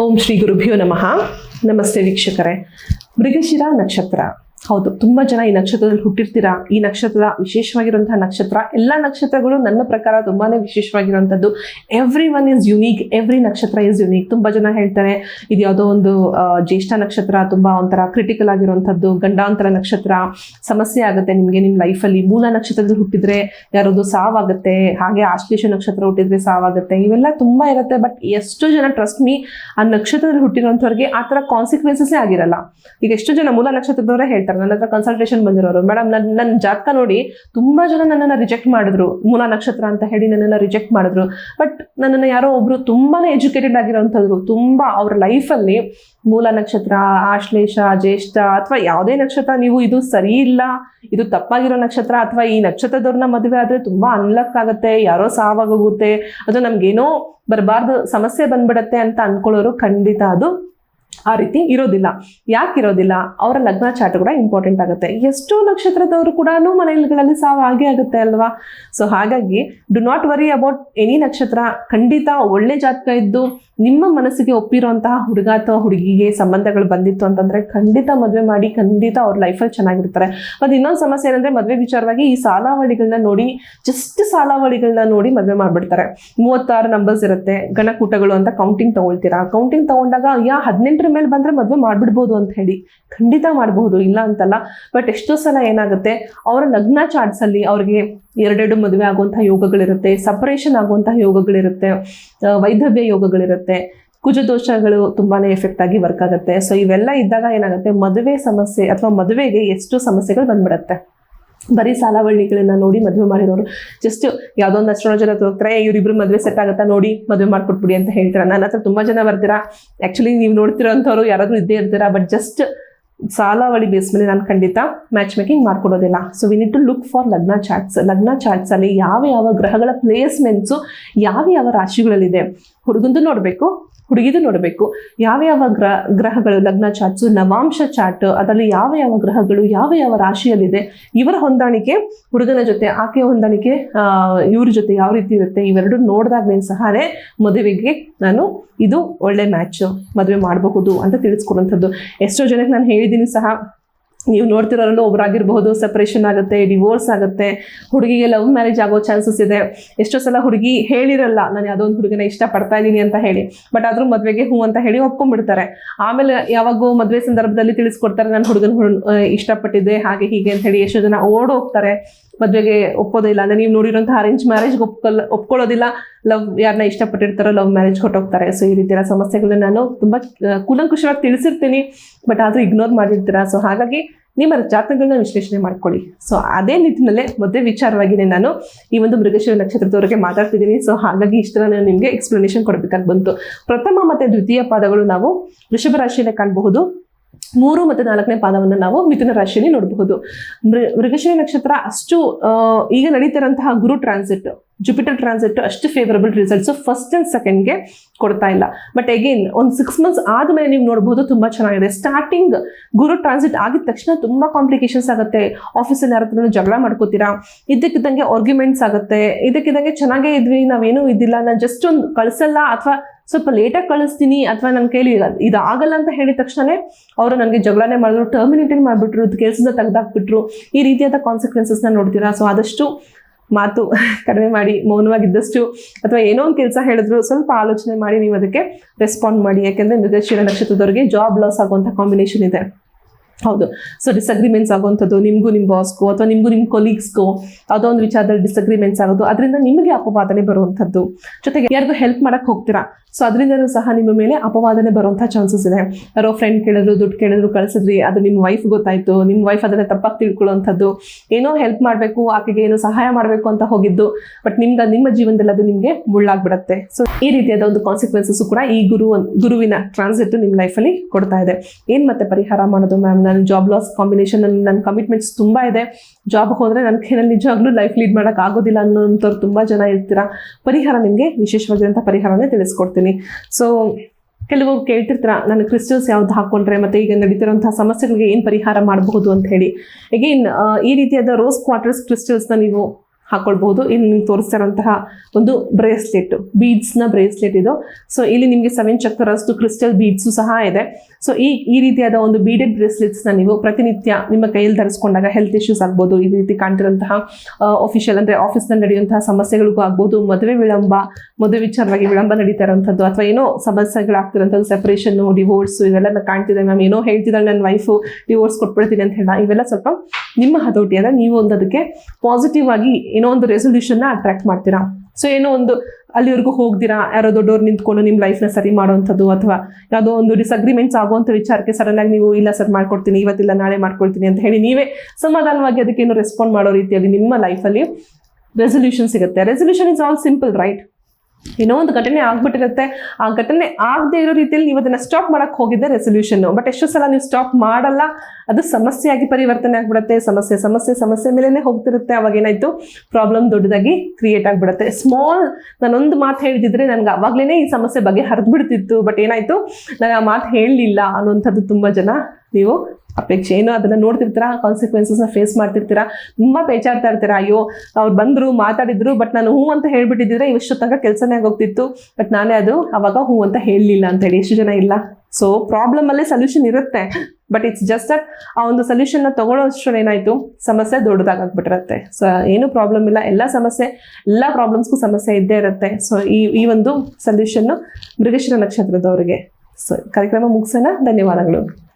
ಓಂ ಶ್ರೀ ಗುರುಭ್ಯೋ ನಮಃ. ನಮಸ್ತೆ ವೀಕ್ಷಕರೇ. ಮೃಗಶಿರ ನಕ್ಷತ್ರ. ಹೌದು, ತುಂಬ ಜನ ಈ ನಕ್ಷತ್ರದಲ್ಲಿ ಹುಟ್ಟಿರ್ತೀರಾ? ಈ ನಕ್ಷತ್ರ ವಿಶೇಷವಾಗಿರುವಂತಹ ನಕ್ಷತ್ರ, ಎಲ್ಲ ನಕ್ಷತ್ರಗಳು ನನ್ನ ಪ್ರಕಾರ ತುಂಬಾನೇ ವಿಶೇಷವಾಗಿರುವಂಥದ್ದು. Every one is unique every ನಕ್ಷತ್ರ ಇಸ್ ಯುನೀಕ್ ತುಂಬ ಜನ ಹೇಳ್ತಾರೆ, ಇದು ಯಾವುದೋ ಒಂದು ಜ್ಯೇಷ್ಠ ನಕ್ಷತ್ರ, ತುಂಬ ಒಂಥರ ಕ್ರಿಟಿಕಲ್ ಆಗಿರುವಂಥದ್ದು, ಗಂಡಾಂತರ ನಕ್ಷತ್ರ. ಸಮಸ್ಯೆ ಆಗುತ್ತೆ ನಿಮಗೆ ನಿಮ್ಮ ಲೈಫಲ್ಲಿ ಮೂಲ ನಕ್ಷತ್ರದಲ್ಲಿ ಹುಟ್ಟಿದ್ರೆ ಯಾರೋದು ಸಾವಾಗುತ್ತೆ, ಹಾಗೆ ಆಶ್ಲೇಷ ನಕ್ಷತ್ರ ಹುಟ್ಟಿದ್ರೆ ಸಾವಾಗುತ್ತೆ. ಇವೆಲ್ಲ ತುಂಬ ಇರುತ್ತೆ ಬಟ್ ಎಷ್ಟು ಜನ ಟ್ರಸ್ಟ್ ಮೀ ಆ ನಕ್ಷತ್ರದಲ್ಲಿ ಹುಟ್ಟಿರೋಂಥವ್ರಿಗೆ ಆ ಥರ ಕಾನ್ಸಿಕ್ವೆನ್ಸಸ್ಸೇ ಆಗಿರಲ್ಲ. ಈಗ ಎಷ್ಟು ಜನ ಮೂಲ ನಕ್ಷತ್ರದವರೇ ಹೇಳ್ತಾರೆ ನನ್ನ ಹತ್ರ ಕನ್ಸಲ್ಟೇಷನ್ ಬಂದಿರೋರು. ಮೇಡಮ್ ನನ್ನ ನನ್ನ ಜಾತಕ ನೋಡಿ ತುಂಬಾ ಜನ ನನ್ನನ್ನು ರಿಜೆಕ್ಟ್ ಮಾಡಿದ್ರು. ಮೂಲ ನಕ್ಷತ್ರ ಅಂತ ಹೇಳಿ ನನ್ನನ್ನು ರಿಜೆಕ್ಟ್ ಮಾಡಿದ್ರು. ಬಟ್ ನನ್ನನ್ನು ಯಾರೋ ಒಬ್ರು ತುಂಬಾ ಎಜುಕೇಟೆಡ್ ಆಗಿರೋಂಥವ್ರು, ತುಂಬಾ ಅವ್ರ ಲೈಫಲ್ಲಿ ಮೂಲ ನಕ್ಷತ್ರ, ಆಶ್ಲೇಷ, ಜ್ಯೇಷ್ಠ ಅಥವಾ ಯಾವುದೇ ನಕ್ಷತ್ರ ನೀವು ಇದು ಸರಿ ಇಲ್ಲ, ಇದು ತಪ್ಪಾಗಿರೋ ನಕ್ಷತ್ರ ಅಥವಾ ಈ ನಕ್ಷತ್ರದವ್ರನ್ನ ಮದುವೆ ಆದ್ರೆ ತುಂಬಾ ಅನ್ಲಕ್ ಆಗುತ್ತೆ, ಯಾರೋ ಸಾವಾಗೋಗುತ್ತೆ, ಅದು ನಮ್ಗೇನೋ ಬರಬಾರ್ದು, ಸಮಸ್ಯೆ ಬಂದ್ಬಿಡತ್ತೆ ಅಂತ ಅನ್ಕೊಳ್ಳೋರು ಖಂಡಿತ ಅದು ಆ ರೀತಿ ಇರೋದಿಲ್ಲ. ಯಾಕೆ ಇರೋದಿಲ್ಲ? ಅವರ ಲಗ್ನ ಚಾಟ್ ಕೂಡ ಇಂಪಾರ್ಟೆಂಟ್ ಆಗುತ್ತೆ. ಎಷ್ಟೋ ನಕ್ಷತ್ರದವರು ಕೂಡ ಮನೆಗಳಲ್ಲಿ ಸಾವು ಹಾಗೆ ಆಗುತ್ತೆ ಅಲ್ವಾ? ಸೊ ಹಾಗಾಗಿ do not worry about any ನಕ್ಷತ್ರ. ಖಂಡಿತ ಒಳ್ಳೆ ಜಾತಕ ಇದ್ದು ನಿಮ್ಮ ಮನಸ್ಸಿಗೆ ಒಪ್ಪಿರುವಂತಹ ಹುಡುಗ ಅಥವಾ ಹುಡುಗಿಗೆ ಸಂಬಂಧಗಳು ಬಂದಿತ್ತು ಅಂತಂದ್ರೆ ಖಂಡಿತ ಮದುವೆ ಮಾಡಿ, ಖಂಡಿತ ಅವ್ರ ಲೈಫಲ್ಲಿ ಚೆನ್ನಾಗಿರ್ತಾರೆ. ಮತ್ತು ಇನ್ನೊಂದು ಸಮಸ್ಯೆ ಏನಂದ್ರೆ ಮದುವೆ ವಿಚಾರವಾಗಿ ಈ ಸಾಲಾವಳಿಗಳನ್ನ ನೋಡಿ ಜಸ್ಟ್ ಸಾಲಾವಳಿಗಳನ್ನ ನೋಡಿ ಮದುವೆ ಮಾಡಿಬಿಡ್ತಾರೆ. ಮೂವತ್ತಾರು ನಂಬರ್ಸ್ ಇರುತ್ತೆ ಗಣಕೂಟಗಳು ಅಂತ ಕೌಂಟಿಂಗ್ ತಗೊಳ್ತೀರಾ? ಕೌಂಟಿಂಗ್ ತಗೊಂಡಾಗ ಯಾ ಹದಿನೆಂಟರ ಮೇಲೆ ಬಂದ್ರೆ ಮದುವೆ ಮಾಡ್ಬಿಡ್ಬೋದು ಅಂತ ಹೇಳಿ. ಖಂಡಿತ ಮಾಡಬಹುದು, ಇಲ್ಲ ಅಂತಲ್ಲ. ಬಟ್ ಎಷ್ಟೋ ಸಲ ಏನಾಗುತ್ತೆ, ಅವರ ಲಗ್ನ ಚಾರ್ಟ್ಸ್ ಅಲ್ಲಿ ಅವ್ರಿಗೆ ಎರಡೆರಡು ಮದುವೆ ಆಗುವಂತಹ ಯೋಗಗಳಿರುತ್ತೆ ಸಪರೇಷನ್ ಆಗುವಂತಹ ಯೋಗಗಳಿರುತ್ತೆ ವೈಧವ್ಯ ಯೋಗಗಳಿರುತ್ತೆ, ಕುಜದೋಷಗಳು ತುಂಬಾನೇ ಎಫೆಕ್ಟ್ ಆಗಿ ವರ್ಕ್ ಆಗುತ್ತೆ. ಸೊ ಇವೆಲ್ಲ ಇದ್ದಾಗ ಏನಾಗುತ್ತೆ, ಮದುವೆ ಸಮಸ್ಯೆ ಅಥವಾ ಮದುವೆಗೆ ಎಷ್ಟು ಸಮಸ್ಯೆಗಳು ಬಂದ್ಬಿಡತ್ತೆ. ಬರೀ ಸಾಲಾವಳ್ಳಿಗಳನ್ನ ನೋಡಿ ಮದುವೆ ಮಾಡಿರೋರು. ಜಸ್ಟ್ ಯಾವುದೋ ಒಂದು ಅಸ್ಟ್ರಾಲಜರ್ ಹತ್ರ ಹೋಗ್ತಾರೆ ಇವ್ರಿಬ್ರು ಮದುವೆ ಸೆಟ್ ಆಗುತ್ತಾ? ನೋಡಿ, ಮದುವೆ ಮಾಡ್ಕೊಟ್ಬಿಡಿ ಅಂತ ಹೇಳ್ತಾರೆ? ನನ್ನ ಹತ್ರ ತುಂಬಾ ಜನ ಬರ್ತೀರಾ. ಆ್ಯಕ್ಚುಲಿ ನೀವು ನೋಡ್ತಿರೋಂಥವ್ರು ಯಾರಾದ್ರೂ ಇದ್ದೇ ಇರ್ತೀರಾ ಬಟ್ ಜಸ್ಟ್ ಸಾಲಾವಳಿ ಬೇಸ್ ಮೇಲೆ ನಾನು ಖಂಡಿತ match making ಮಾಡ್ಕೊಡೋದಿಲ್ಲ. So we need to look for ಲಗ್ನ ಚಾರ್ಟ್ಸ್ ಲಗ್ನ ಚಾರ್ಟ್ಸ್ ಅಲ್ಲಿ ಯಾವ ಯಾವ ಗ್ರಹಗಳ ಪ್ಲೇಸ್ಮೆಂಟ್ಸು ಯಾವ ಯಾವ ರಾಶಿಗಳಲ್ಲಿದೆ? ಹುಡುಗಂದು ನೋಡಬೇಕು ಹುಡುಗಿದು ನೋಡಬೇಕು. ಯಾವ ಯಾವ ಗ್ರಹ ಗ್ರಹಗಳು, ಲಗ್ನ ಚಾಟ್ಸು ನವಾಂಶ ಚಾಟ್ ಅದರಲ್ಲಿ ಯಾವ ಯಾವ ಗ್ರಹಗಳು, ಯಾವ ಯಾವ ರಾಶಿಯಲ್ಲಿದೆ, ಇವರ ಹೊಂದಾಣಿಕೆ, ಹುಡುಗನ ಜೊತೆ, ಆಕೆಯ ಹೊಂದಾಣಿಕೆ ಇವ್ರ ಜೊತೆ ಯಾವ ರೀತಿ ಇರುತ್ತೆ, ಇವೆರಡು ನೋಡಿದಾಗ್ಲೇ ಸಹ ಮದುವೆಗೆ ನಾನು ಇದು ಒಳ್ಳೆ ಮ್ಯಾಚ್ ಮದುವೆ ಮಾಡಬಹುದು ಅಂತ ತಿಳಿಸ್ಕೊಡುವಂಥದ್ದು. ಎಷ್ಟೋ ಜನಕ್ಕೆ ನಾನು ಹೇಳಿದ್ದೀನಿ ಸಹ ನೀವು ನೋಡ್ತಿರೋರಲ್ಲೂ ಒಬ್ಬರಾಗಿರ್ಬಹುದು ಸೆಪ್ರೇಷನ್ ಆಗುತ್ತೆ ಡಿವೋರ್ಸ್ ಆಗುತ್ತೆ, ಹುಡುಗಿಗೆ ಲವ್ ಮ್ಯಾರೇಜ್ ಆಗೋ ಚಾನ್ಸಸ್ ಇದೆ. ಎಷ್ಟೋ ಸಲ ಹುಡುಗಿ ಹೇಳಿರಲ್ಲ, ನಾನು ಯಾವುದೋ ಒಂದು ಹುಡುಗನ ಇಷ್ಟಪಡ್ತಾ ಇದ್ದೀನಿ ಅಂತ ಹೇಳಿ. ಬಟ್ ಆದರೂ ಮದುವೆಗೆ ಹೂ ಅಂತ ಹೇಳಿ ಒಪ್ಕೊಂಡ್ಬಿಡ್ತಾರೆ. ಆಮೇಲೆ ಯಾವಾಗೋ ಮದುವೆ ಸಂದರ್ಭದಲ್ಲಿ ತಿಳಿಸ್ಕೊಡ್ತಾರೆ, ನಾನು ಹುಡುಗನ ಹುಡ್- ಇಷ್ಟಪಟ್ಟಿದ್ದೆ, ಹಾಗೆ ಹೀಗೆ ಅಂತ ಹೇಳಿ ಎಷ್ಟೋ ಜನ ಓಡೋಗ್ತಾರೆ ಮದುವೆಗೆ ಒಪ್ಪೋದಿಲ್ಲ ಅಂದ್ರೆ ನೀವು ನೋಡಿರೋಂಥ ಅರೇಂಜ್ ಮ್ಯಾರೇಜ್ ಒಪ್ಕೊಲ್ ಒಪ್ಕೊಳ್ಳೋದಿಲ್ಲ. ಲವ್ ಯಾರನ್ನ ಇಷ್ಟಪಟ್ಟಿರ್ತಾರೋ ಲವ್ ಮ್ಯಾರೇಜ್ ಕೊಟ್ಟೋಗ್ತಾರೆ. ಸೊ ಈ ರೀತಿಯ ಸಮಸ್ಯೆಗಳನ್ನ ನಾನು ತುಂಬ ಕೂಲಂಕುಷವಾಗಿ ತಿಳಿಸಿರ್ತೀನಿ. ಬಟ್ ಆದರೂ ಇಗ್ನೋರ್ ಮಾಡಿರ್ತೀರಾ? ಸೊ ಹಾಗಾಗಿ ನಿಮ್ಮ ಜಾತಕಗಳನ್ನ ವಿಶ್ಲೇಷಣೆ ಮಾಡ್ಕೊಳ್ಳಿ. ಸೊ ಅದೇ ನಿಟ್ಟಿನಲ್ಲೇ ಮದುವೆ ವಿಚಾರವಾಗಿನೇ ನಾನು. ಈ ಒಂದು ಮೃಗಶಿರ ನಕ್ಷತ್ರದವರೆಗೆ ಮಾತಾಡ್ತಿದ್ದೀನಿ. ಸೊ ಹಾಗಾಗಿ ಇಷ್ಟರ ನಾನು ನಿಮಗೆ ಎಕ್ಸ್ಪ್ಲನೇಷನ್ ಕೊಡಬೇಕಾಗಿ ಬಂತು. ಪ್ರಥಮ ಮತ್ತು ದ್ವಿತೀಯ ಪಾದಗಳು ನಾವು ವೃಷಭ ರಾಶಿಯಲ್ಲೇ ಕಾಣಬಹುದು. ಮೂರು ಮತ್ತು ನಾಲ್ಕನೇ ಪಾದವನ್ನು ನಾವು ಮಿಥುನ ರಾಶಿಯಲ್ಲಿ ನೋಡಬಹುದು. ಮೃ ಮೃಗಶಿರ ನಕ್ಷತ್ರ ಅಷ್ಟು ಈಗ ನಡೀತಿರೋಂತಹ ಗುರು ಟ್ರಾನ್ಸಿಟ್ ಜುಪಿಟರ್ ಟ್ರಾನ್ಸಿಟ್ ಅಷ್ಟು ಫೇವರಬಲ್ ರಿಸಲ್ಟ್ಸ್ ಫಸ್ಟ್ ಆ್ಯಂಡ್ ಸೆಕೆಂಡ್ಗೆ ಕೊಡ್ತಾ ಇಲ್ಲ. ಬಟ್ ಅಗೇನ್ ಒಂದು ಸಿಕ್ಸ್ ಮಂತ್ಸ್ ಆದಮೇಲೆ ನೀವು ನೋಡ್ಬೋದು ತುಂಬ ಚೆನ್ನಾಗಿದೆ. ಸ್ಟಾರ್ಟಿಂಗ್ ಗುರು ಟ್ರಾನ್ಸಿಟ್ ಆಗಿದ ತಕ್ಷಣ ತುಂಬ ಕಾಂಪ್ಲಿಕೇಶನ್ಸ್ ಆಗುತ್ತೆ. ಆಫೀಸಲ್ಲಿ ಯಾರ ಜಗಳ ಮಾಡ್ಕೋತೀರಾ? ಇದಕ್ಕಿದ್ದಂಗೆ ಆರ್ಗ್ಯುಮೆಂಟ್ಸ್ ಆಗುತ್ತೆ. ಇದಕ್ಕಿದ್ದಂಗೆ ಚೆನ್ನಾಗೇ ಇದ್ವಿ, ನಾವೇನೂ ಇದ್ದಿಲ್ಲ, ನಾನು ಜಸ್ಟ್ ಒಂದು ಕಳಿಸಲ್ಲ, ಅಥವಾ ಸ್ವಲ್ಪ ಲೇಟಾಗಿ ಕಳಿಸ್ತೀನಿ ಅಥವಾ ನನ್ನ ಕೈಲಿ ಇದು ಆಗಲ್ಲ ಅಂತ ಹೇಳಿದ ತಕ್ಷಣನೇ ಅವರು ನನಗೆ ಜಗಳನೆ ಮಾಡಿದ್ರು ಟರ್ಮಿನೇಟೆಡ್ ಮಾಡಿಬಿಟ್ರು ಕೆಲಸದ ತೆಗೆದಾಕ್ಬಿಟ್ರು, ಈ ರೀತಿಯಾದ ಕಾನ್ಸಿಕ್ವೆನ್ಸಸ್ನ ನೋಡ್ತೀರಾ? ಸೊ ಆದಷ್ಟು ಮಾತು ಕಡಿಮೆ ಮಾಡಿ, ಮೌನವಾಗಿದ್ದಷ್ಟು ಅಥವಾ ಏನೋ ಒಂದು ಕೆಲಸ ಹೇಳಿದ್ರು, ಸ್ವಲ್ಪ ಆಲೋಚನೆ ಮಾಡಿ ನೀವು ಅದಕ್ಕೆ ರೆಸ್ಪಾಂಡ್ ಮಾಡಿ. ಯಾಕೆಂದರೆ ನಿರ್ದೇಶನ ನಕ್ಷತ್ರದವರಿಗೆ ಜಾಬ್ ಲಾಸ್ ಆಗುವಂಥ ಕಾಂಬಿನೇಷನ್ ಇದೆ. ಹೌದು. ಸೊ ಡಿಸಗ್ರಿಮೆಂಟ್ಸ್ ಆಗುವಂಥದ್ದು ನಿಮಗೂ ನಿಮ್ಮ ಬಾಸ್ಗೂ ಅಥವಾ ನಿಮಗೂ ನಿಮ್ಮ ಕೊಲೀಗ್ಸ್ಗೂ ಯಾವುದೋ ಒಂದು ವಿಚಾರದಲ್ಲಿ ಡಿಸಗ್ರಿಮೆಂಟ್ಸ್ ಆಗೋದು, ಅದರಿಂದ ನಿಮಗೆ ಅಪವಾದನೆ ಬರುವಂಥದ್ದು. ಜೊತೆಗೆ ಯಾರಿಗೂ ಹೆಲ್ಪ್ ಮಾಡಕ್ಕೆ ಹೋಗ್ತೀರಾ? ಸೊ ಅದರಿಂದಲೂ ಸಹ ನಿಮ್ಮ ಮೇಲೆ ಅಪವಾದನೆ ಬರುವಂಥ ಚಾನ್ಸಸ್ ಇದೆ. ಯಾರೋ ಫ್ರೆಂಡ್ ಕೇಳಿದ್ರು, ದುಡ್ಡು ಕೇಳಿದ್ರು, ಕಳಿಸಿದ್ರಿ, ಅದು ನಿಮ್ಮ ವೈಫ್ ಗೊತ್ತಾಯ್ತು ನಿಮ್ಮ ವೈಫ್ ಅದನ್ನ ತಪ್ಪಾಗಿ ತಿಳ್ಕೊಳ್ಳುವಂಥದ್ದು. ಏನೋ ಹೆಲ್ಪ್ ಮಾಡಬೇಕು, ಆಕೆಗೆ ಏನೋ ಸಹಾಯ ಮಾಡಬೇಕು ಅಂತ ಹೋಗಿದ್ದು ಬಟ್ ನಿಮ್ಗೆ ನಿಮ್ಮ ಜೀವನದಲ್ಲಿ ಅದು ನಿಮಗೆ ಮುಳ್ಳಾಗ್ಬಿಡುತ್ತೆ. ಸೊ ಈ ರೀತಿಯಾದ ಒಂದು ಕಾನ್ಸಿಕ್ವೆನ್ಸಸ್ ಕೂಡ ಈ ಗುರು ಗುರುವಿನ ಟ್ರಾನ್ಸಿಟ್ ನಿಮ್ಮ ಲೈಫಲ್ಲಿ ಕೊಡ್ತಾ ಇದೆ. ಏನು ಮತ್ತೆ ಪರಿಹಾರ ಮಾಡೋದು ಮ್ಯಾಮ್ ನಾನು ಜಾಬ್ ಲಾಸ್ ಕಾಂಬಿನೇಷನ್ ನನ್ನ ಕಮಿಟ್ಮೆಂಟ್ಸ್ ತುಂಬ ಇದೆ. ಜಾಬ್ ಹೋದರೆ ನನ್ನ ಕೈನಲ್ಲಿ ನಿಜವಾಗ್ಲೂ ಲೈಫ್ ಲೀಡ್ ಮಾಡೋಕೆ ಆಗೋದಿಲ್ಲ ಅನ್ನೋಂಥವ್ರು ತುಂಬ ಜನ ಇರ್ತೀರ? ಪರಿಹಾರ ನಿಮಗೆ ವಿಶೇಷವಾಗಿರೋಂಥ ಪರಿಹಾರನೇ ತಿಳಿಸ್ಕೊಡ್ತೀನಿ. ಸೊ ಕೆಲವರು ಕೇಳ್ತಿರ್ತೀರ ನಾನು ಕ್ರಿಸ್ಟಲ್ಸ್ ಯಾವ್ದು ಹಾಕೊಂಡ್ರೆ ಮತ್ತೆ ಈಗ ನಡೀತಿರೋಂಥ ಸಮಸ್ಯೆಗಳಿಗೆ ಏನು ಪರಿಹಾರ ಮಾಡಬಹುದು ಅಂತ ಹೇಳಿ. ಅಗೇನ್ ಈ ರೀತಿಯಾದ ರೋಸ್ ಕ್ವಾರ್ಟರ್ಸ್ ಕ್ರಿಸ್ಟಲ್ಸ್ನ ನೀವು ಹಾಕೊಳ್ಬಹುದು. ಇಲ್ಲಿ ನಿಮ್ಗೆ ತೋರಿಸ್ತಾ ಇರುವಂತಹ ಒಂದು ಬ್ರೇಸ್ಲೆಟ್, ಬೀಡ್ಸ್ನ ಬ್ರೇಸ್ಲೆಟ್ ಇದು. ಸೊ ಇಲ್ಲಿ ನಿಮಗೆ ಸೆವೆನ್ ಚಕ್ರಸ್ಟು ಕ್ರಿಸ್ಟಲ್ ಬೀಡ್ಸು ಸಹ ಇದೆ. ಸೊ ಈ ಈ ರೀತಿಯಾದ ಒಂದು ಬೀಡೆಡ್ ಬ್ರೇಸ್ಲೆಟ್ಸ್ನ ನೀವು ಪ್ರತಿನಿತ್ಯ ನಿಮ್ಮ ಕೈಯಲ್ಲಿ ಧರಿಸ್ಕೊಂಡಾಗ ಹೆಲ್ತ್ ಇಶ್ಯೂಸ್ ಆಗ್ಬೋದು, ಈ ರೀತಿ ಕಾಣ್ತಿರುವಂತಹ ಅಫಿಷಿಯಲ್ ಅಂದರೆ ಆಫೀಸ್ನಲ್ಲಿ ನಡೆಯುವಂತಹ ಸಮಸ್ಯೆಗಳಿಗೂ ಆಗ್ಬೋದು, ಮದುವೆ ವಿಳಂಬ, ಮದುವೆ ವಿಚಾರವಾಗಿ ವಿಳಂಬ ನಡೀತಾ ಇರೋಂಥದ್ದು ಅಥವಾ ಏನೋ ಸಮಸ್ಯೆಗಳಾಗ್ತಿರೋಂಥದ್ದು ಸೆಪರೇಷನ್ನು ಡಿವೋರ್ಸು ಇವೆಲ್ಲ ಕಾಣ್ತಿದೆ. ಮ್ಯಾಮ್ ಏನೋ ಹೇಳ್ತಿದ್ದಾಳೆ ನನ್ನ ವೈಫು ಡಿವೋರ್ಸ್ ಕೊಟ್ಬಿಡ್ತೀನಿ ಅಂತ ಹೇಳ ಇವೆಲ್ಲ ಸ್ವಲ್ಪ ನಿಮ್ಮ ಹತೋಟಿ ಅದ ನೀವು ಒಂದು ಅದಕ್ಕೆ ಪಾಸಿಟಿವ್ ಆಗಿ ಏನೋ ಒಂದು ರೆಸೊಲ್ಯೂಷನ್ನ ಅಟ್ರಾಕ್ಟ್ ಮಾಡ್ತೀರಾ? ಸೊ ಏನೋ ಒಂದು ಅಲ್ಲಿವರೆಗೂ ಹೋಗ್ದಿರಾ ಯಾರೋ ದೊಡ್ಡವ್ರು ನಿಂತ್ಕೊಂಡು ನಿಮ್ಮ ಲೈಫ್ನ ಸರಿ ಮಾಡುವಂಥದ್ದು ಅಥವಾ ಯಾವುದೋ ಒಂದು ಡಿಸಗ್ರಿಮೆಂಟ್ಸ್ ಆಗುವಂಥ ವಿಚಾರಕ್ಕೆ ಸಡನ್ ಆಗಿ ನೀವು, ಇಲ್ಲ ಸರ್, ಮಾಡ್ಕೊಡ್ತೀನಿ, ಇವತ್ತಿಲ್ಲ, ನಾಳೆ ಮಾಡ್ಕೊಳ್ತೀನಿ ಅಂತ ಹೇಳಿ ನೀವೇ ಸಮಾಧಾನವಾಗಿ ಅದಕ್ಕೇನು ರೆಸ್ಪಾಂಡ್ ಮಾಡೋ ರೀತಿಯಲ್ಲಿ ನಿಮ್ಮ ಲೈಫಲ್ಲಿ ರೆಸೊಲ್ಯೂಷನ್ ಸಿಗುತ್ತೆ. Resolution is all simple right ಏನೋ ಒಂದು ಘಟನೆ ಆಗ್ಬಿಟ್ಟಿರುತ್ತೆ. ಆ ಘಟನೆ ಆಗದೆ ಇರೋ ರೀತಿಯಲ್ಲಿ ನೀವು ಅದನ್ನ ಸ್ಟಾಪ್ ಮಾಡಕ್ ಹೋಗಿದ್ದೆ ರೆಸೊಲ್ಯೂಷನ್ ಬಟ್ ಎಷ್ಟೋ ಸಲ ನೀವು ಸ್ಟಾಪ್ ಮಾಡಲ್ಲ, ಅದು ಸಮಸ್ಯೆಯಾಗಿ ಪರಿವರ್ತನೆ ಆಗ್ಬಿಡುತ್ತೆ. ಸಮಸ್ಯೆ ಸಮಸ್ಯೆ ಸಮಸ್ಯೆ ಮೇಲೆನೆ ಹೋಗ್ತಿರುತ್ತೆ. ಅವಾಗ ಏನಾಯ್ತು? ಪ್ರಾಬ್ಲಮ್ ದೊಡ್ಡದಾಗಿ ಕ್ರಿಯೇಟ್ ಆಗ್ಬಿಡುತ್ತೆ. ಸ್ಮಾಲ್ ನಾನೊಂದು ಮಾತು ಹೇಳಿದ್ರೆ ನನ್ಗೆ ಅವಾಗ್ಲೇನೆ ಈ ಸಮಸ್ಯೆ ಬಗ್ಗೆ ಹರಿದ್ಬಿಡ್ತಿತ್ತು ಬಟ್ ಏನಾಯ್ತು? ನಾನು ಆ ಮಾತು ಹೇಳಲಿಲ್ಲ ಅನ್ನುವಂಥದ್ದು ತುಂಬಾ ಜನ ನೀವು ಅಪೇಕ್ಷೆ ಏನೋ? ಅದನ್ನ ನೋಡ್ತಿರ್ತೀರಾ? ಕಾನ್ಸಿಕ್ವೆನ್ಸಸ್ನ ಫೇಸ್ ಮಾಡ್ತಿರ್ತೀರಾ? ತುಂಬಾ ಬೇಜಾರ್ತಾ ಇರ್ತೀರಾ? ಅಯ್ಯೋ, ಅವ್ರು ಬಂದ್ರು, ಮಾತಾಡಿದ್ರು ಬಟ್ ನಾನು ಹೂ ಅಂತ ಹೇಳ್ಬಿಟ್ಟಿದ್ರೆ ತನಕ ಕೆಲಸನೇ ಆಗೋಗ್ತಿತ್ತು. ಬಟ್ ನಾನೇ ಅದು ಅವಾಗ ಹೂ ಅಂತ ಹೇಳಲಿಲ್ಲ ಅಂತ ಹೇಳಿ ಎಷ್ಟು ಜನ ಇಲ್ಲ. ಸೊ ಪ್ರಾಬ್ಲಮ್ ಅಲ್ಲೇ ಸೊಲ್ಯೂಷನ್ ಇರುತ್ತೆ. ಬಟ್ ಇಟ್ಸ್ ಜಸ್ಟ್ ದಟ್ ಆ ಒಂದು ಸೊಲ್ಯೂಷನ್ನ ತೊಗೊಳ್ಳೋಷ್ಟು ಏನಾಯಿತು ಏನಾಯ್ತು? ಸಮಸ್ಯೆ ದೊಡ್ಡದಾಗ್ಬಿಟ್ಟಿರುತ್ತೆ ಸೊ ಏನು ಪ್ರಾಬ್ಲಮ್ ಇಲ್ಲ. ಎಲ್ಲ ಸಮಸ್ಯೆ, ಎಲ್ಲ ಪ್ರಾಬ್ಲಮ್ಸ್ಗೂ ಸಮಸ್ಯೆ ಇದ್ದೇ ಇರುತ್ತೆ. ಸೊ ಈ ಈ ಒಂದು ಸೊಲ್ಯೂಷನ್ನು ಮೃಗಶಿರ ನಕ್ಷತ್ರದವರಿಗೆ. ಸೊ ಕಾರ್ಯಕ್ರಮ ಮುಗಿಸೋಣ. ಧನ್ಯವಾದಗಳು.